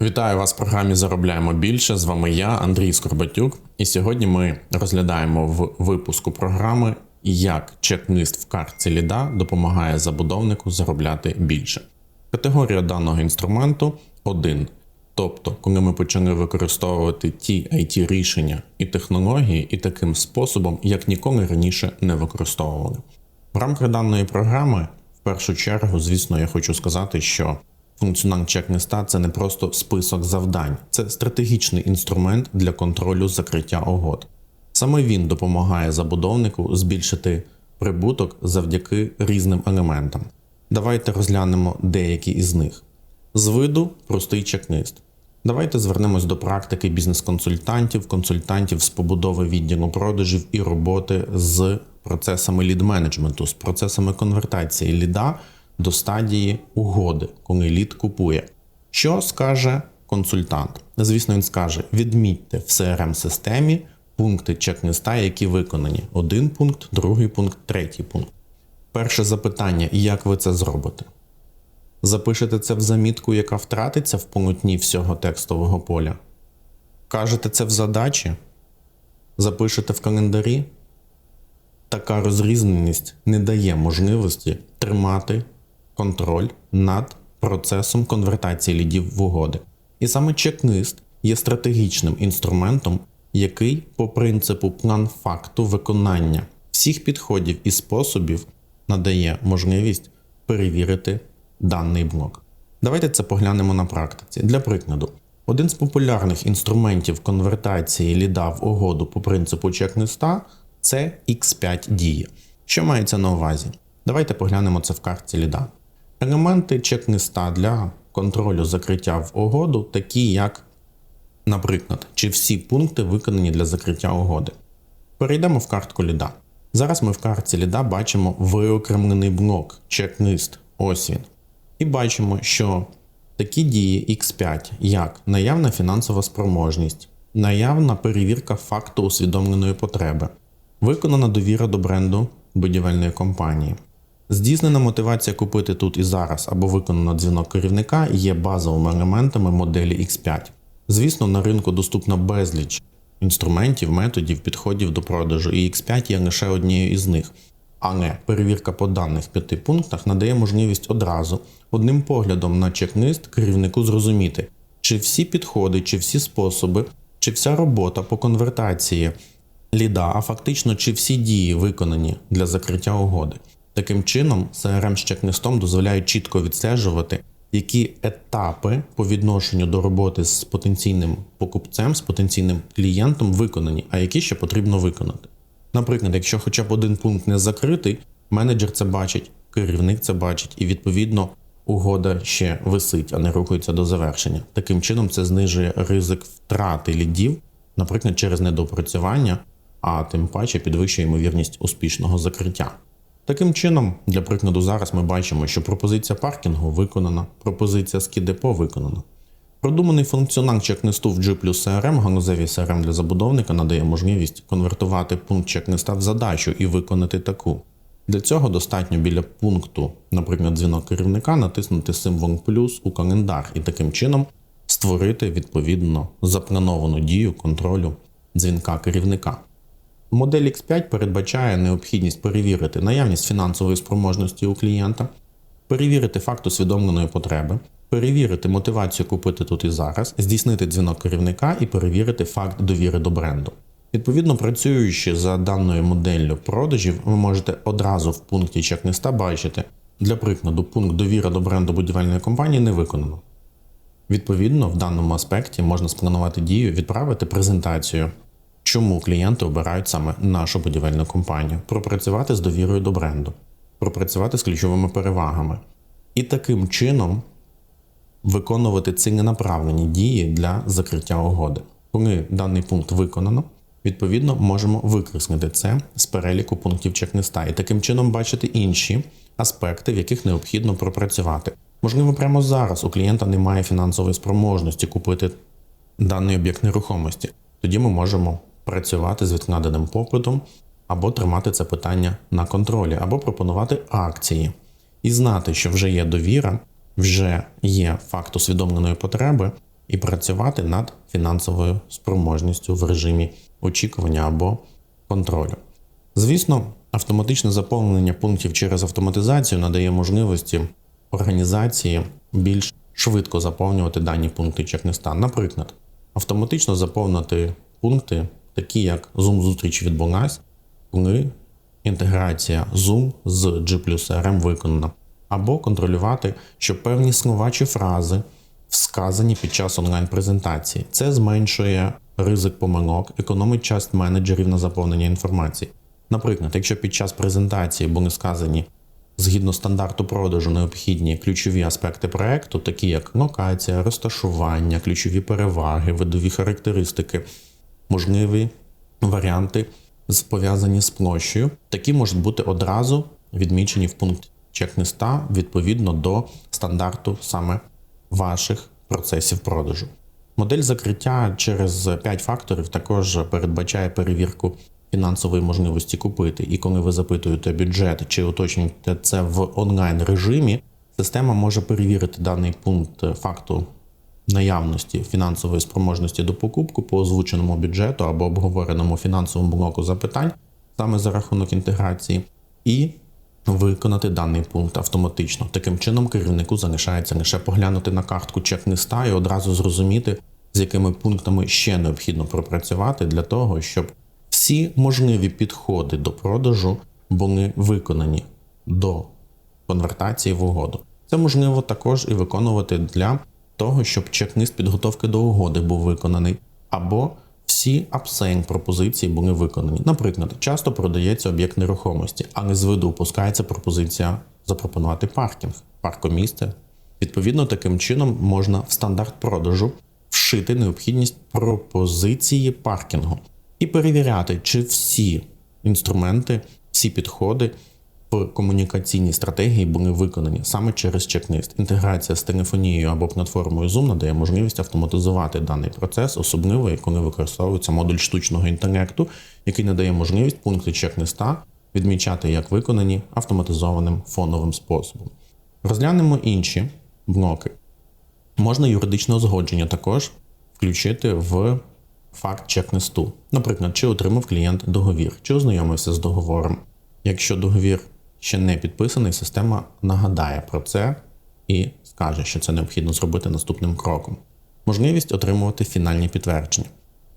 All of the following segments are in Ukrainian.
Вітаю вас в програмі Заробляємо більше. З вами я, Андрій Скорбатюк. І сьогодні ми розглядаємо в випуску програми, як чек-лист в картці ліда допомагає забудовнику заробляти більше. Категорія даного інструменту 1. Тобто, коли ми почали використовувати ті it рішення і технології, і таким способом, як ніколи раніше не використовували. В рамках даної програми, в першу чергу, звісно, я хочу сказати, що функціонал чек-листа – це не просто список завдань, це стратегічний інструмент для контролю закриття угод. Саме він допомагає забудовнику збільшити прибуток завдяки різним елементам. Давайте розглянемо деякі із них. З виду простий чек-лист. Давайте звернемось до практики бізнес-консультантів, консультантів з побудови відділу продажів і роботи з процесами лід-менеджменту, з процесами конвертації ліда до стадії угоди, коли лід купує. Що скаже консультант? Звісно, він скаже: відмітьте в crm системі пункти чек-листа, які виконані. Один пункт, другий пункт, третій пункт. Перше запитання: як ви це зробите? Запишете це в замітку, яка втратиться в полотні всього текстового поля. Кажете це в задачі, запишете в календарі. Така розрізненість не дає можливості тримати контроль над процесом конвертації лідів в угоди. І саме чек-лист є стратегічним інструментом, який по принципу план факту виконання всіх підходів і способів надає можливість перевірити даний блок. Давайте це поглянемо на практиці. Для прикладу, один з популярних інструментів конвертації ліда в угоду по принципу чек-листа – це X5 дії. Що мається на увазі? Давайте поглянемо це в картці ліда. Елементи чек-листа для контролю закриття в угоду, такі як, наприклад, чи всі пункти виконані для закриття угоди. Перейдемо в картку ліда. Зараз ми в картці ліда бачимо виокремлений блок, чек-лист. Ось він. І бачимо, що такі дії X5, як наявна фінансова спроможність, наявна перевірка факту усвідомленої потреби, виконана довіра до бренду будівельної компанії. Здійснена мотивація купити тут і зараз або виконано дзвінок керівника є базовими елементами моделі X5. Звісно, на ринку доступна безліч інструментів, методів, підходів до продажу, і X5 є лише однією із них. Але перевірка по даних п'яти пунктах надає можливість одразу одним поглядом на чек-лист керівнику зрозуміти, чи всі підходи, чи всі способи, чи вся робота по конвертації ліда, а фактично чи всі дії виконані для закриття угоди. Таким чином, CRM з чек-листом дозволяє чітко відстежувати, які етапи по відношенню до роботи з потенційним покупцем, з потенційним клієнтом виконані, а які ще потрібно виконати. Наприклад, якщо хоча б один пункт не закритий, менеджер це бачить, керівник це бачить, і відповідно угода ще висить, а не рухається до завершення. Таким чином, це знижує ризик втрати лідів, наприклад, через недопрацювання, а тим паче підвищує ймовірність успішного закриття. Таким чином, для прикладу, зараз ми бачимо, що пропозиція паркінгу виконана, пропозиція скідепо виконана. Продуманий функціонал чек-листу в G плюс CRM, галузеві CRM для забудовника надає можливість конвертувати пункт чек-листа в задачу і виконати таку. Для цього достатньо біля пункту, наприклад, дзвінок керівника, натиснути символ плюс у календар і таким чином створити відповідно заплановану дію контролю дзвінка керівника. Модель X5 передбачає необхідність перевірити наявність фінансової спроможності у клієнта, перевірити факт усвідомленої потреби, перевірити мотивацію купити тут і зараз, здійснити дзвінок керівника і перевірити факт довіри до бренду. Відповідно, працюючи за даною моделлю продажів, ви можете одразу в пункті чек-листа бачити, для прикладу, пункт довіра до бренду будівельної компанії не виконано. Відповідно, в даному аспекті можна спланувати дію, відправити презентацію, чому клієнти обирають саме нашу будівельну компанію, пропрацювати з довірою до бренду, пропрацювати з ключовими перевагами. І таким чином виконувати ціленаправлені дії для закриття угоди. Коли даний пункт виконано, відповідно можемо викреслити це з переліку пунктів чек-листа і таким чином бачити інші аспекти, в яких необхідно пропрацювати. Можливо, прямо зараз у клієнта немає фінансової спроможності купити даний об'єкт нерухомості. Тоді ми можемо працювати з відкладеним попитом або тримати це питання на контролі, або пропонувати акції і знати, що вже є довіра, вже є факт усвідомленої потреби, і працювати над фінансовою спроможністю в режимі очікування або контролю. Звісно, автоматичне заповнення пунктів через автоматизацію надає можливості організації більш швидко заповнювати дані пункти чек-листа. Наприклад, автоматично заповнити пункти, такі як Zoom зустріч відбулась, коли інтеграція Zoom з G RM виконана, або контролювати, що певні слова чи фрази сказані під час онлайн-презентації. Це зменшує ризик помилок, економить час менеджерів на заповнення інформації. Наприклад, якщо під час презентації були сказані згідно стандарту продажу необхідні ключові аспекти проекту, такі як локація, розташування, ключові переваги, видові характеристики, можливі варіанти пов'язані з площею, такі можуть бути одразу відмічені в пункті чек-листа відповідно до стандарту саме ваших процесів продажу. Модель закриття через 5 факторів також передбачає перевірку фінансової можливості купити. І коли ви запитуєте бюджет чи уточнюєте це в онлайн режимі, система може перевірити даний пункт факту наявності фінансової спроможності до покупку по озвученому бюджету або обговореному фінансовому блоку запитань саме за рахунок інтеграції, і виконати даний пункт автоматично. Таким чином, керівнику залишається лише поглянути на картку чек-листа і одразу зрозуміти, з якими пунктами ще необхідно пропрацювати для того, щоб всі можливі підходи до продажу були виконані до конвертації в угоду. Це можливо також і виконувати для того, щоб чек-лист підготовки до угоди був виконаний, або всі апсейн пропозиції були виконані. Наприклад, часто продається об'єкт нерухомості, але з виду опускається пропозиція запропонувати паркінг, паркомісце. Відповідно, таким чином можна в стандарт продажу вшити необхідність пропозиції паркінгу і перевіряти, чи всі інструменти, всі підходи в комунікаційній стратегії були виконані саме через чек-лист. Інтеграція з телефонією або платформою Zoom надає можливість автоматизувати даний процес, особливо коли використовується модуль штучного інтелекту, який надає можливість пункти чек-листа відмічати як виконані автоматизованим фоновим способом. Розглянемо інші блоки. Можна юридичне узгодження також включити в факт чек-листу. Наприклад, чи отримав клієнт договір, чи ознайомився з договором. Якщо договір ще не підписаний, система нагадає про це і скаже, що це необхідно зробити наступним кроком. Можливість отримувати фінальні підтвердження.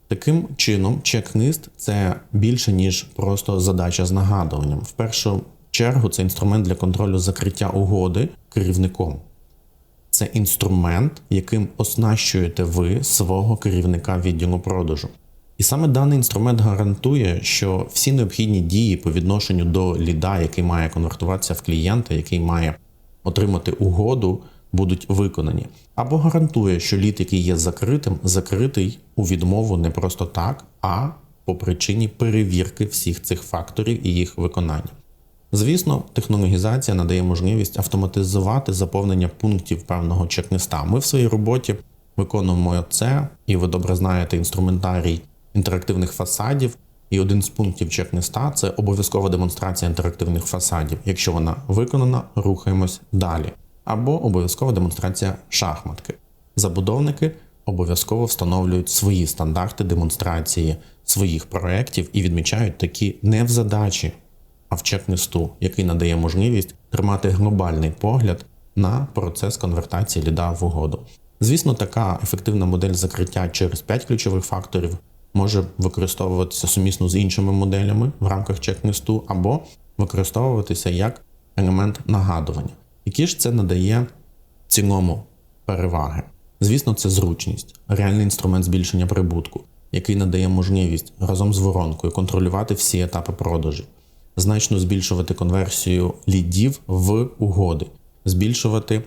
Таким чином, чек-лист це більше, ніж просто задача з нагадуванням. В першу чергу це інструмент для контролю закриття угоди керівником. Це інструмент, яким оснащуєте ви свого керівника відділу продажу. І саме даний інструмент гарантує, що всі необхідні дії по відношенню до ліда, який має конвертуватися в клієнта, який має отримати угоду, будуть виконані. Або гарантує, що лід, який є закритим, закритий у відмову не просто так, а по причині перевірки всіх цих факторів і їх виконання. Звісно, технологізація надає можливість автоматизувати заповнення пунктів певного чек-листа. Ми в своїй роботі виконуємо це, і ви добре знаєте інструментарій інтерактивних фасадів. І один з пунктів чек-листа – це обов'язкова демонстрація інтерактивних фасадів. Якщо вона виконана, рухаємось далі. Або обов'язкова демонстрація шахматки. Забудовники обов'язково встановлюють свої стандарти демонстрації своїх проєктів і відмічають такі не в задачі, а в чек-листу, який надає можливість тримати глобальний погляд на процес конвертації ліда в угоду. Звісно, така ефективна модель закриття через 5 ключових факторів може використовуватися сумісно з іншими моделями в рамках чек-листу, або використовуватися як елемент нагадування. Які ж це надає цілому переваги? Звісно, це зручність, реальний інструмент збільшення прибутку, який надає можливість разом з воронкою контролювати всі етапи продажу, значно збільшувати конверсію лідів в угоди, збільшувати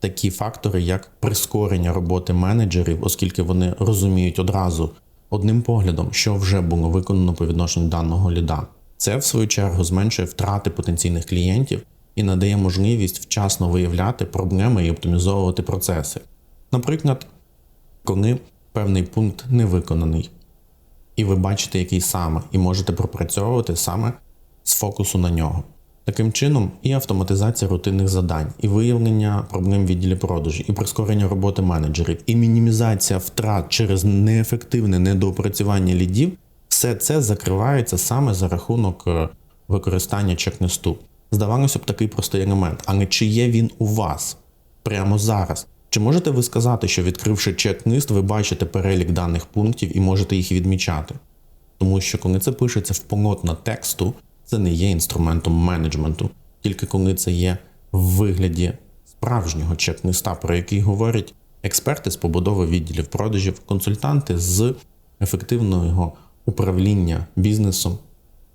такі фактори, як прискорення роботи менеджерів, оскільки вони розуміють одразу одним поглядом, що вже було виконано по відношенню даного ліда. Це, в свою чергу, зменшує втрати потенційних клієнтів і надає можливість вчасно виявляти проблеми і оптимізовувати процеси. Наприклад, коли певний пункт не виконаний, і ви бачите, який саме, і можете пропрацьовувати саме з фокусу на нього. Таким чином, і автоматизація рутинних завдань, і виявлення проблем в відділі продажі, і прискорення роботи менеджерів, і мінімізація втрат через неефективне недоопрацювання лідів, все це закривається саме за рахунок е, використання чек-листу. Здавалося б, такий простий елемент, але чи є він у вас прямо зараз? Чи можете ви сказати, що відкривши чек-лист, ви бачите перелік даних пунктів і можете їх відмічати? Тому що коли це пишеться в полотна тексту, це не є інструментом менеджменту, тільки коли це є в вигляді справжнього чек-листа, про який говорять експерти з побудови відділів продажів, консультанти з ефективного управління бізнесом,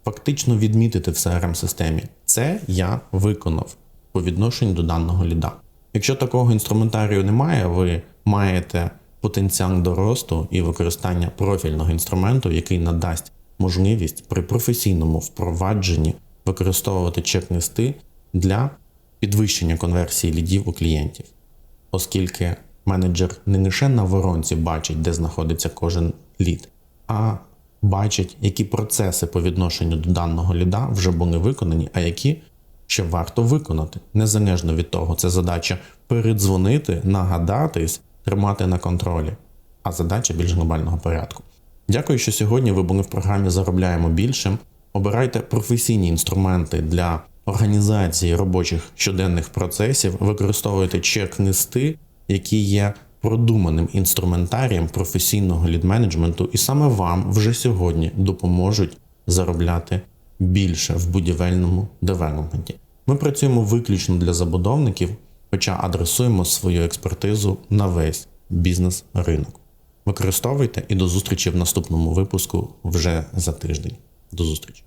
фактично відмітити в crm системі Це я виконав по відношенню до даного ліда. Якщо такого інструментарію немає, ви маєте потенціал до росту і використання профільного інструменту, який надасть можливість при професійному впровадженні використовувати чек-листи для підвищення конверсії лідів у клієнтів, оскільки менеджер не лише на воронці бачить, де знаходиться кожен лід, а бачить, які процеси по відношенню до даного ліда вже були виконані, а які ще варто виконати. Незалежно від того, це задача передзвонити, нагадатись, тримати на контролі, а задача більш глобального порядку. Дякую, що сьогодні ви були в програмі Заробляємо більше. Обирайте професійні інструменти для організації робочих щоденних процесів, використовуйте чек-листи, які є продуманим інструментарієм професійного лід-менеджменту, і саме вам вже сьогодні допоможуть заробляти більше в будівельному девелопменті. Ми працюємо виключно для забудовників, хоча адресуємо свою експертизу на весь бізнес-ринок. Використовуйте і до зустрічі в наступному випуску вже за тиждень. До зустрічі!